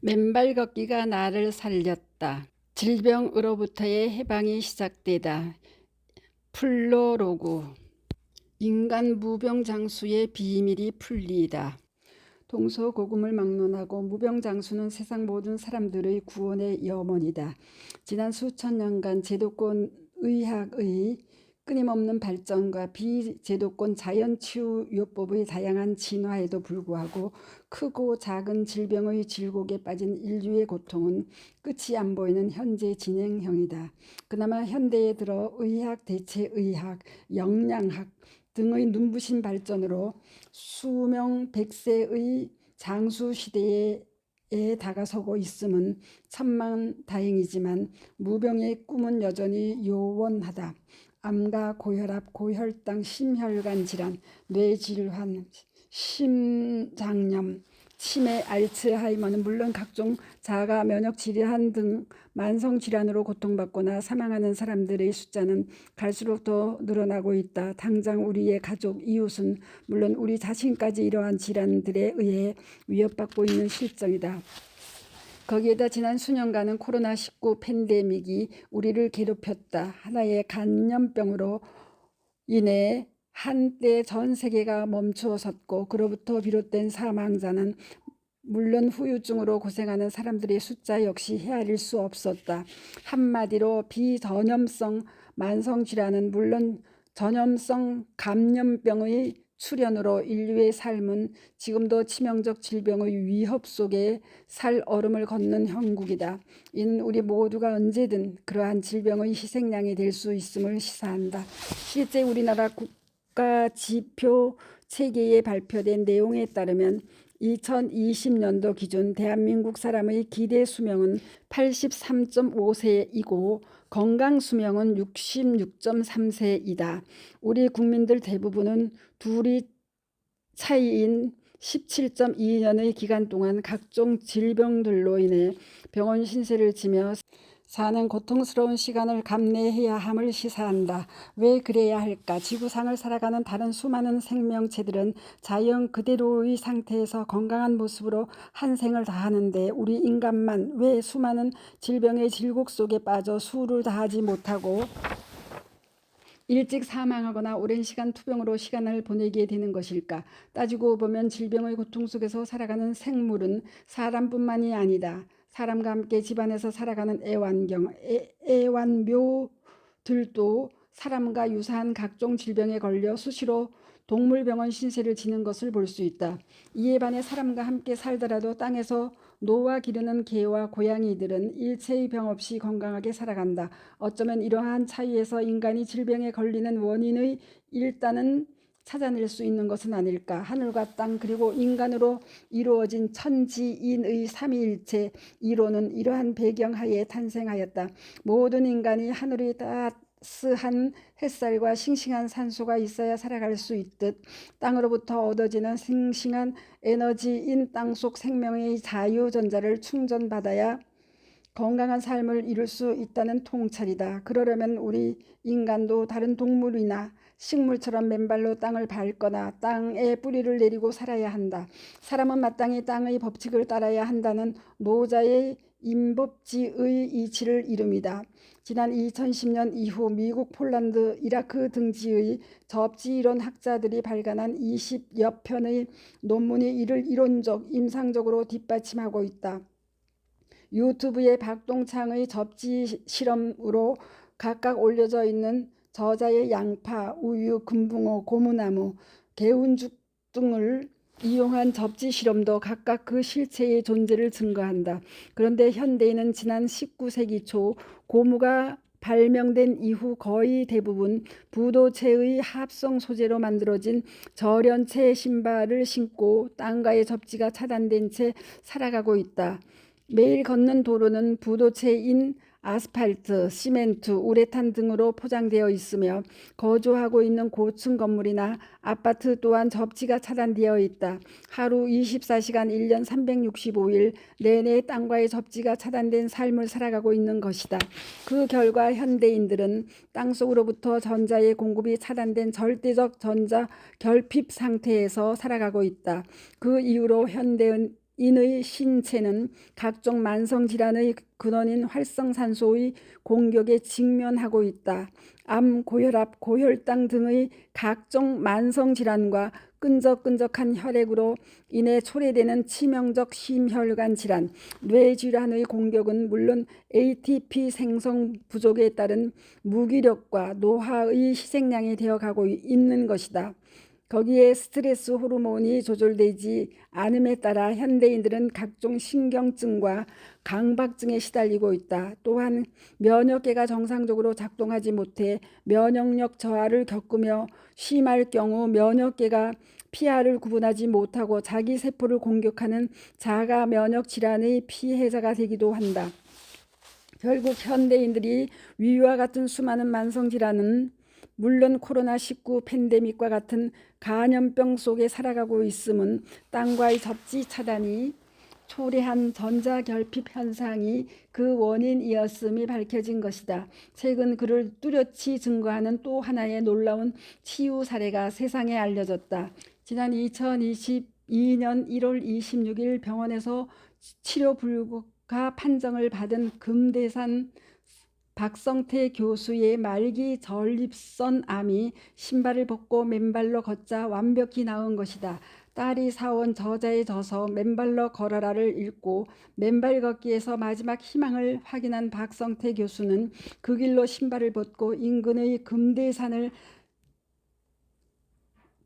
맨발 걷기가 나를 살렸다. 질병으로부터의 해방이 시작되다. 플로로그 인간 무병장수의 비밀이 풀리다. 동서고금을 막론하고 무병장수는 세상 모든 사람들의 구원의 염원이다. 지난 수천 년간 제도권 의학의 끊임없는 발전과 비제도권 자연치유요법의 다양한 진화에도 불구하고 크고 작은 질병의 질곡에 빠진 인류의 고통은 끝이 안 보이는 현재 진행형이다. 그나마 현대에 들어 의학, 대체의학, 영양학 등의 눈부신 발전으로 수명 백세의 장수 시대에 다가서고 있음은 천만 다행이지만 무병의 꿈은 여전히 요원하다. 암과 고혈압, 고혈당, 심혈관 질환, 뇌질환, 심장염, 치매, 알츠하이머는 물론 각종 자가 면역 질환 등 만성 질환으로 고통받거나 사망하는 사람들의 숫자는 갈수록 더 늘어나고 있다. 당장 우리의 가족, 이웃은 물론 우리 자신까지 이러한 질환들에 의해 위협받고 있는 실정이다. 거기에다 지난 수년간은 코로나19 팬데믹이 우리를 괴롭혔다. 하나의 간염병으로 인해 한때 전 세계가 멈추어 섰고 그로부터 비롯된 사망자는 물론 후유증으로 고생하는 사람들의 숫자 역시 헤아릴 수 없었다. 한마디로 비전염성 만성질환은 물론 전염성 감염병의 출현으로 인류의 삶은 지금도 치명적 질병의 위협 속에 살 얼음을 걷는 형국이다. 이는 우리 모두가 언제든 그러한 질병의 희생양이 될 수 있음을 시사한다. 실제 우리나라 국가 지표 체계에 발표된 내용에 따르면 2020년도 기준 대한민국 사람의 기대 수명은 83.5세이고 건강 수명은 66.3세이다. 우리 국민들 대부분은 둘이 차이인 17.2년의 기간 동안 각종 질병들로 인해 병원 신세를 지며 사는 고통스러운 시간을 감내해야 함을 시사한다. 왜 그래야 할까? 지구상을 살아가는 다른 수많은 생명체들은 자연 그대로의 상태에서 건강한 모습으로 한 생을 다하는데 우리 인간만 왜 수많은 질병의 질곡 속에 빠져 수를 다하지 못하고 일찍 사망하거나 오랜 시간 투병으로 시간을 보내게 되는 것일까? 따지고 보면 질병의 고통 속에서 살아가는 생물은 사람뿐만이 아니다. 사람과 함께 집안에서 살아가는 애완경, 애, 애완묘들도 사람과 유사한 각종 질병에 걸려 수시로 동물병원 신세를 지는 것을 볼 수 있다. 이에 반해 사람과 함께 살더라도 땅에서 노와 기르는 개와 고양이들은 일체의 병 없이 건강하게 살아간다. 어쩌면 이러한 차이에서 인간이 질병에 걸리는 원인의 일단은 찾아낼 수 있는 것은 아닐까. 하늘과 땅 그리고 인간으로 이루어진 천지인의 삼위일체 이론은 이러한 배경하에 탄생하였다. 모든 인간이 하늘의 따스한 햇살과 싱싱한 산소가 있어야 살아갈 수 있듯 땅으로부터 얻어지는 싱싱한 에너지인 땅속 생명의 자유전자를 충전받아야 건강한 삶을 이룰 수 있다는 통찰이다. 그러려면 우리 인간도 다른 동물이나 식물처럼 맨발로 땅을 밟거나 땅에 뿌리를 내리고 살아야 한다. 사람은 마땅히 땅의 법칙을 따라야 한다는 노자의 임법지의 이치를 이룹니다. 지난 2010년 이후 미국, 폴란드, 이라크 등지의 접지이론 학자들이 발간한 20여 편의 논문이 이를 이론적, 임상적으로 뒷받침하고 있다. 유튜브에 박동창의 접지 실험으로 각각 올려져 있는 저자의 양파, 우유, 금붕어, 고무나무, 개운죽 등을 이용한 접지 실험도 각각 그 실체의 존재를 증거한다. 그런데 현대인은 지난 19세기 초 고무가 발명된 이후 거의 대부분 부도체의 합성 소재로 만들어진 절연체 신발을 신고 땅과의 접지가 차단된 채 살아가고 있다. 매일 걷는 도로는 부도체인 아스팔트, 시멘트, 우레탄 등으로 포장되어 있으며 거주하고 있는 고층 건물이나 아파트 또한 접지가 차단되어 있다. 하루 24시간 1년 365일 내내 땅과의 접지가 차단된 삶을 살아가고 있는 것이다. 그 결과 현대인들은 땅속으로부터 전자의 공급이 차단된 절대적 전자 결핍 상태에서 살아가고 있다. 그 이후로 현대인 인의 신체는 각종 만성 질환의 근원인 활성산소의 공격에 직면하고 있다. 암, 고혈압, 고혈당 등의 각종 만성 질환과 끈적끈적한 혈액으로 인해 초래되는 치명적 심혈관 질환, 뇌질환의 공격은 물론 ATP 생성 부족에 따른 무기력과 노화의 희생양이 되어가고 있는 것이다. 거기에 스트레스 호르몬이 조절되지 않음에 따라 현대인들은 각종 신경증과 강박증에 시달리고 있다. 또한 면역계가 정상적으로 작동하지 못해 면역력 저하를 겪으며 심할 경우 면역계가 피하를 구분하지 못하고 자기 세포를 공격하는 자가 면역 질환의 피해자가 되기도 한다. 결국 현대인들이 위와 같은 수많은 만성 질환은 물론 코로나19 팬데믹과 같은 감염병 속에 살아가고 있음은 땅과의 접지 차단이 초래한 전자결핍 현상이 그 원인이었음이 밝혀진 것이다. 최근 그를 뚜렷이 증거하는 또 하나의 놀라운 치유 사례가 세상에 알려졌다. 지난 2022년 1월 26일 병원에서 치료 불가 판정을 받은 금대산 박성태 교수의 말기 전립선 암이 신발을 벗고 맨발로 걷자 완벽히 나은 것이다. 딸이 사온 저자에 져서 맨발로 걸어라를 읽고 맨발 걷기에서 마지막 희망을 확인한 박성태 교수는 그 길로 신발을 벗고 인근의 금대산을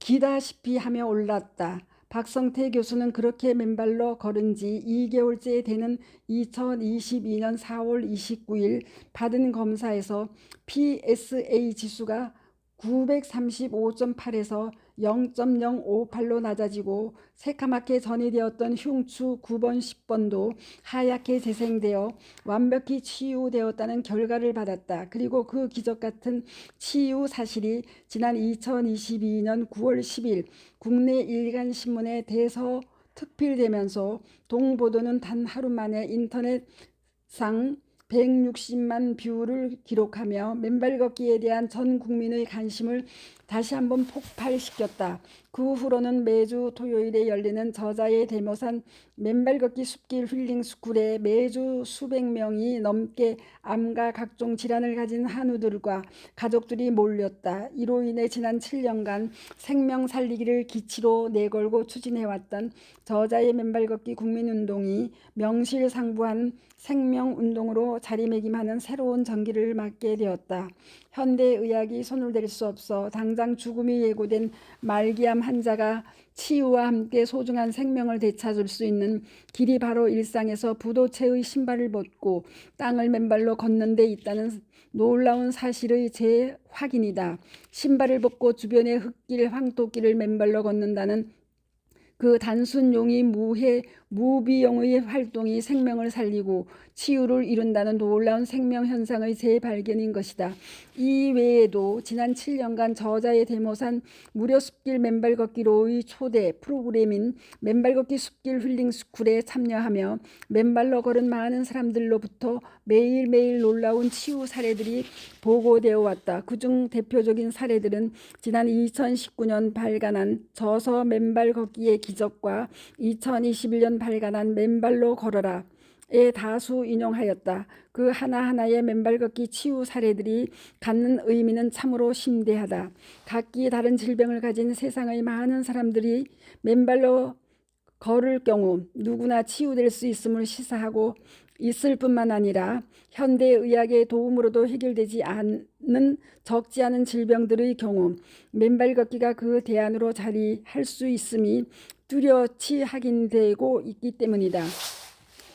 기다시피 하며 올랐다. 박성태 교수는 그렇게 맨발로 걸은 지 2개월째 되는 2022년 4월 29일 받은 검사에서 PSA 지수가 935.8에서 0.058로 낮아지고 새카맣게 전이 되었던 흉추 9번, 10번도 하얗게 재생되어 완벽히 치유되었다는 결과를 받았다. 그리고 그 기적 같은 치유 사실이 지난 2022년 9월 10일 국내 일간 신문에 대서 특필되면서 동보도는 단 하루 만에 인터넷상 160만 뷰를 기록하며 맨발 걷기에 대한 전 국민의 관심을 다시 한번 폭발시켰다. 그 후로는 매주 토요일에 열리는 저자의 데모산 맨발 걷기 숲길 힐링 스쿨에 매주 수백 명이 넘게 암과 각종 질환을 가진 한우들과 가족들이 몰렸다. 이로 인해 지난 7년간 생명 살리기를 기치로 내걸고 추진해왔던 저자의 맨발 걷기 국민운동이 명실상부한 생명운동으로 자리매김하는 새로운 전기를 맞게 되었다. 현대의학이 손을 댈 수 없어 당장 죽음이 예고된 말기암 환자가 치유와 함께 소중한 생명을 되찾을 수 있는 길이 바로 일상에서 부도체의 신발을 벗고 땅을 맨발로 걷는 데 있다는 놀라운 사실의 재확인이다. 신발을 벗고 주변의 흙길, 황토길을 맨발로 걷는다는 그 단순 용이 무해 무비용의 활동이 생명을 살리고 치유를 이룬다는 놀라운 생명 현상의 재발견인 것이다. 이 외에도 지난 7년간 저자의 데모산 무료 숲길 맨발 걷기로의 초대 프로그램인 맨발 걷기 숲길 힐링 스쿨에 참여하며 맨발로 걸은 많은 사람들로부터 매일매일 놀라운 치유 사례들이 보고되어 왔다. 그중 대표적인 사례들은 지난 2019년 발간한 저서 맨발 걷기의 기적과 2021년 발간한 맨발로 걸어라 에 다수 인용하였다. 그 하나하나의 맨발 걷기 치유 사례들이 갖는 의미는 참으로 심대하다. 각기 다른 질병을 가진 세상의 많은 사람들이 맨발로 걸을 경우 누구나 치유될 수 있음을 시사하고 있을 뿐만 아니라 현대 의학의 도움으로도 해결되지 않는 적지 않은 질병들의 경우 맨발 걷기가 그 대안으로 자리할 수 있음이 뚜렷이 확인되고 있기 때문이다.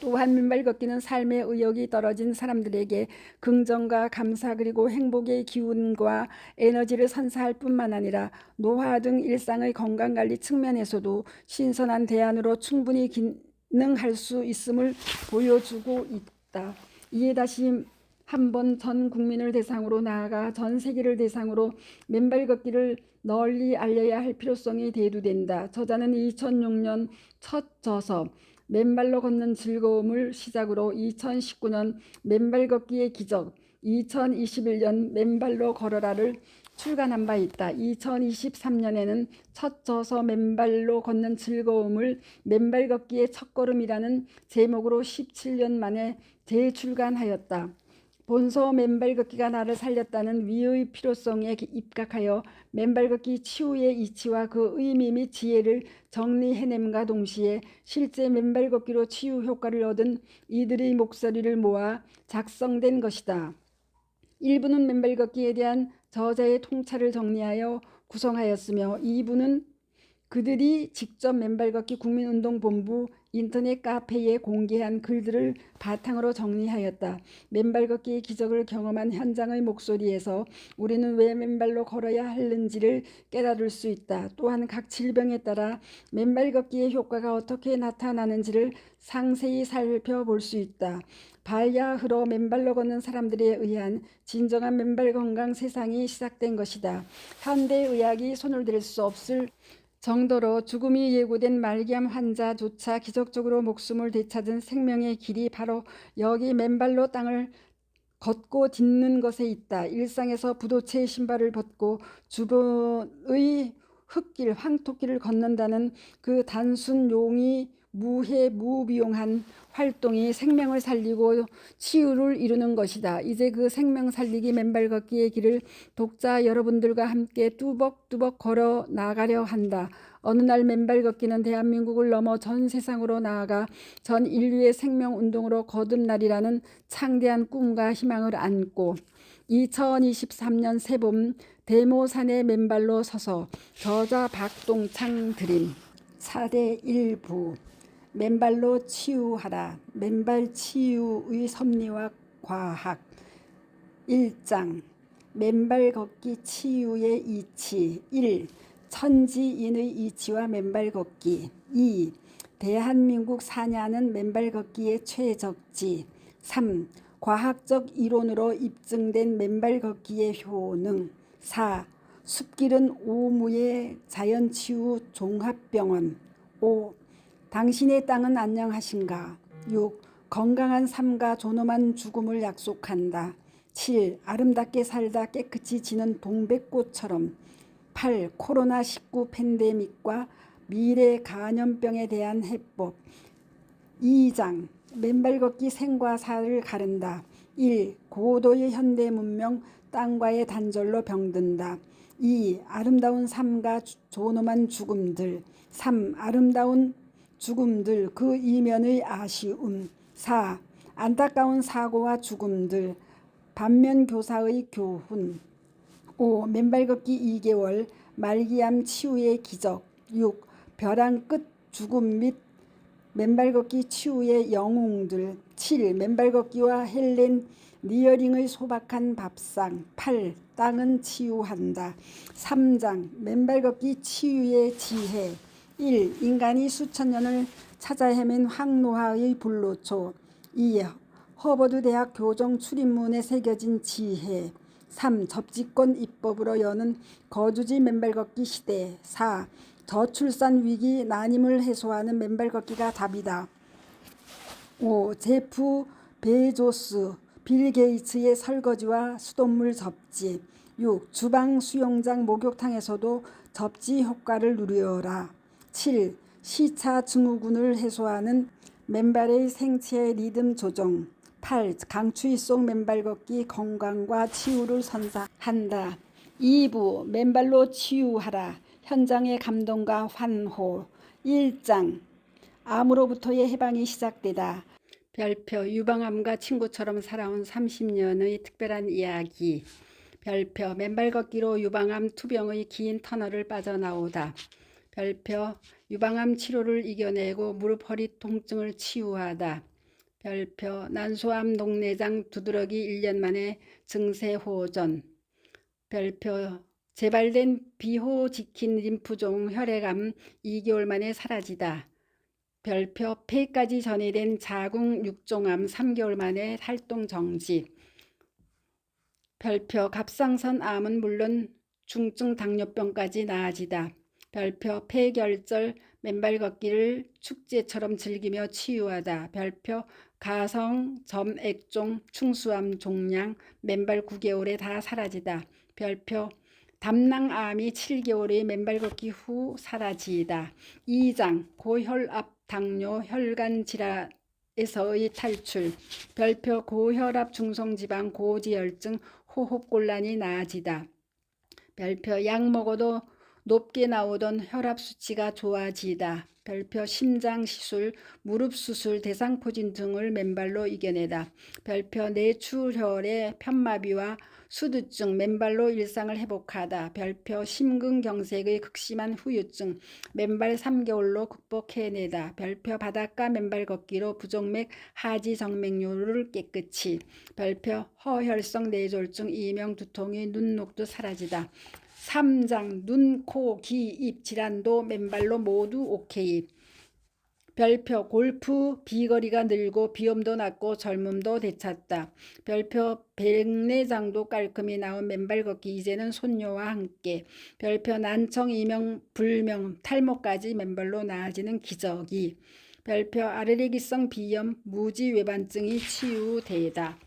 또한 맨발 걷기는 삶의 의욕이 떨어진 사람들에게 긍정과 감사 그리고 행복의 기운과 에너지를 선사할 뿐만 아니라 노화 등 일상의 건강관리 측면에서도 신선한 대안으로 충분히 기능할 수 있음을 보여주고 있다. 이에 다시 한 번 전 국민을 대상으로 나아가 전 세계를 대상으로 맨발 걷기를 널리 알려야 할 필요성이 대두된다. 저자는 2006년 첫 저서 맨발로 걷는 즐거움을 시작으로 2019년 맨발 걷기의 기적, 2021년 맨발로 걸어라를 출간한 바 있다. 2023년에는 첫 저서 맨발로 걷는 즐거움을 맨발 걷기의 첫걸음이라는 제목으로 17년 만에 재출간하였다. 본서 맨발 걷기가 나를 살렸다는 위의 필요성에 입각하여 맨발 걷기 치유의 이치와 그 의미 및 지혜를 정리해냄과 동시에 실제 맨발 걷기로 치유 효과를 얻은 이들의 목소리를 모아 작성된 것이다. 1부는 맨발 걷기에 대한 저자의 통찰을 정리하여 구성하였으며 2부는 그들이 직접 맨발 걷기 국민운동본부 인터넷 카페에 공개한 글들을 바탕으로 정리하였다. 맨발 걷기의 기적을 경험한 현장의 목소리에서 우리는 왜 맨발로 걸어야 하는지를 깨달을 수 있다. 또한 각 질병에 따라 맨발 걷기의 효과가 어떻게 나타나는지를 상세히 살펴볼 수 있다. 발야흐로 맨발로 걷는 사람들에 의한 진정한 맨발 건강 세상이 시작된 것이다. 현대 의학이 손을 댈 수 없을 정도로 죽음이 예고된 말기암 환자조차 기적적으로 목숨을 되찾은 생명의 길이 바로 여기 맨발로 땅을 걷고 딛는 것에 있다. 일상에서 부도채 신발을 벗고 주변의 흙길, 황토길을 걷는다는 그 단순 용이 무해 무비용한 활동이 생명을 살리고 치유를 이루는 것이다. 이제 그 생명 살리기 맨발 걷기의 길을 독자 여러분들과 함께 뚜벅뚜벅 걸어 나가려 한다. 어느 날 맨발 걷기는 대한민국을 넘어 전 세상으로 나아가 전 인류의 생명 운동으로 거듭날이라는 창대한 꿈과 희망을 안고 2023년 새봄 대모산의 맨발로 서서 저자 박동창 드림 4대 1부 맨발로 치유하라 맨발 치유의 섭리와 과학 1장 맨발 걷기 치유의 이치 1. 천지인의 이치와 맨발 걷기 2. 대한민국 사냐는 맨발 걷기의 최적지 3. 과학적 이론으로 입증된 맨발 걷기의 효능 4. 숲길은 오무의 자연치유 종합병원 5. 당신의 땅은 안녕하신가 6. 건강한 삶과 존엄한 죽음을 약속한다 7. 아름답게 살다 깨끗이 지는 동백꽃처럼 8. 코로나19 팬데믹과 미래 간염병에 대한 해법 2장 맨발 걷기 생과 사를 가른다 1. 고도의 현대 문명 땅과의 단절로 병든다 2. 아름다운 삶과 존엄한 죽음들 3. 아름다운 죽음들 그 이면의 아쉬움 4. 안타까운 사고와 죽음들 반면 교사의 교훈 5. 맨발 걷기 2개월 말기암 치유의 기적 6. 벼랑 끝 죽음 및 맨발 걷기 치유의 영웅들 7. 맨발 걷기와 헬렌 리어링의 소박한 밥상 8. 땅은 치유한다 3장 맨발 걷기 치유의 지혜 1. 인간이 수천 년을 찾아 헤맨 황노화의 불로초 2. 허버드 대학 교정 출입문에 새겨진 지혜 3. 접지권 입법으로 여는 거주지 맨발 걷기 시대 4. 저출산 위기 난임을 해소하는 맨발 걷기가 답이다. 5. 제프 베조스 빌 게이츠의 설거지와 수돗물 접지 6. 주방 수영장 목욕탕에서도 접지 효과를 누려라 7. 시차 증후군을 해소하는 맨발의 생체 리듬 조정 8. 강추위 속 맨발 걷기 건강과 치유를 선사한다. 2부 맨발로 치유하라. 현장의 감동과 환호 1장 암으로부터의 해방이 시작되다. 별표 유방암과 친구처럼 살아온 30년의 특별한 이야기 별표 맨발 걷기로 유방암 투병의 긴 터널을 빠져나오다. 별표 유방암 치료를 이겨내고 무릎 허리 통증을 치유하다. 별표 난소암 녹내장 두드러기 1년 만에 증세 호전. 별표 재발된 비호 지킨 림프종 혈액암 2개월 만에 사라지다. 별표 폐까지 전이된 자궁 육종암 3개월 만에 활동 정지. 별표 갑상선 암은 물론 중증 당뇨병까지 나아지다. 별표 폐결절 맨발 걷기를 축제처럼 즐기며 치유하다. 별표 가성 점 액종 충수암 종양 맨발 9개월에 다 사라지다. 별표 담낭암이 7개월의 맨발 걷기 후 사라지이다. 2장 고혈압, 당뇨, 혈관 질환 에서의 탈출. 별표 고혈압, 중성지방, 고지혈증, 호흡곤란이 나아지다. 별표 약 먹어도 높게 나오던 혈압 수치가 좋아지다. 별표 심장 시술, 무릎 수술, 대상포진 등을 맨발로 이겨내다. 별표 뇌출혈의 편마비와 수두증, 맨발로 일상을 회복하다. 별표 심근경색의 극심한 후유증, 맨발 3개월로 극복해내다. 별표 바닷가 맨발 걷기로 부정맥 하지 정맥류를 깨끗이. 별표 허혈성 뇌졸중, 이명 두통이 눈녹도 사라지다. 3장 눈, 코, 귀, 입 질환도 맨발로 모두 오케이. 별표 골프 비거리가 늘고 비염도 낫고 젊음도 되찾다. 별표 백내장도 깔끔히 나온 맨발 걷기 이제는 손녀와 함께. 별표 난청 이명 불명 탈모까지 맨발로 나아지는 기적이. 별표 아르레기성 비염 무지 외반증이 치유되다.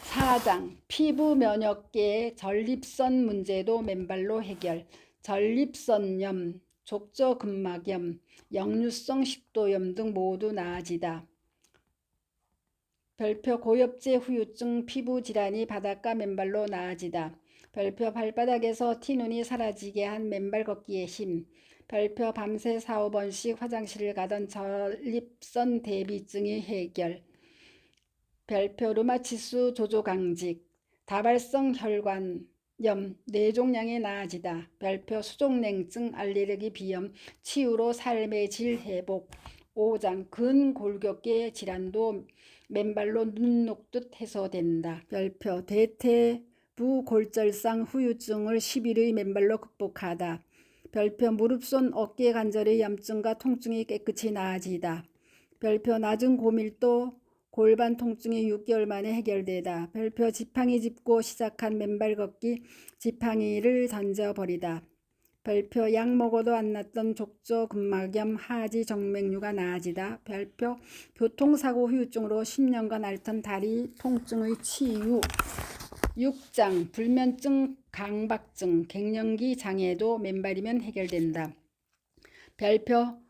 4장 피부 면역계의 전립선 문제도 맨발로 해결. 전립선염, 족저근막염, 역류성 식도염 등 모두 나아지다. 별표 고엽제 후유증 피부 질환이 바닷가 맨발로 나아지다. 별표 발바닥에서 티눈이 사라지게 한 맨발 걷기의 힘. 별표 밤새 4, 5번씩 화장실을 가던 전립선 대비증이 해결. 별표 루마티스 조조 강직, 다발성 혈관 염, 뇌종양이 나아지다. 별표 수족냉증, 알레르기 비염, 치유로 삶의 질 회복. 5장 근골격계 질환도 맨발로 눈 녹듯 해소된다. 별표 대퇴부 골절상 후유증을 10일의 맨발로 극복하다. 별표 무릎손 어깨 관절의 염증과 통증이 깨끗이 나아지다. 별표 낮은 고밀도 골반 통증이 6개월 만에 해결되다. 별표 지팡이 짚고 시작한 맨발 걷기 지팡이를 던져버리다. 별표 약 먹어도 안 낫던 족저 근막염 하지 정맥류가 나아지다. 별표 교통사고 후유증으로 10년간 앓던 다리 통증의 치유. 6장 불면증 강박증 갱년기 장애도 맨발이면 해결된다. 별표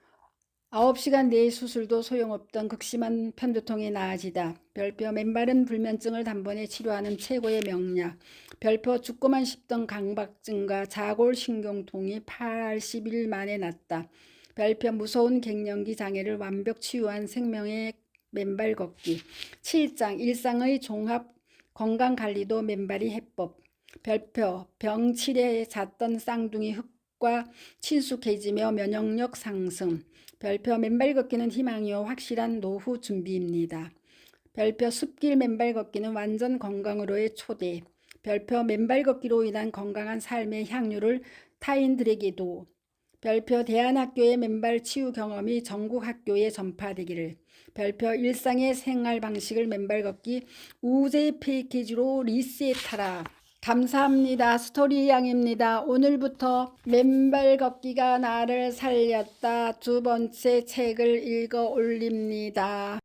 9시간 내의 수술도 소용없던 극심한 편두통이 나아지다. 별표 맨발은 불면증을 단번에 치료하는 최고의 명약. 별표 죽고만 싶던 강박증과 자골신경통이 80일 만에 낫다. 별표 무서운 갱년기 장애를 완벽 치유한 생명의 맨발 걷기. 7장 일상의 종합 건강관리도 맨발이 해법. 별표 병치레에 잤던 쌍둥이 흙 과 친숙해지며 면역력 상승. 별표 맨발 걷기는 희망이요 확실한 노후 준비입니다. 별표 숲길 맨발 걷기는 완전 건강으로의 초대. 별표 맨발 걷기로 인한 건강한 삶의 향유를 타인들에게도. 별표 대한학교의 맨발 치유 경험이 전국 학교에 전파되기를. 별표 일상의 생활 방식을 맨발 걷기 우제 패키지로 리셋하라. 감사합니다. 스토리 양입니다. 오늘부터 맨발 걷기가 나를 살렸다. 두 번째 책을 읽어 올립니다.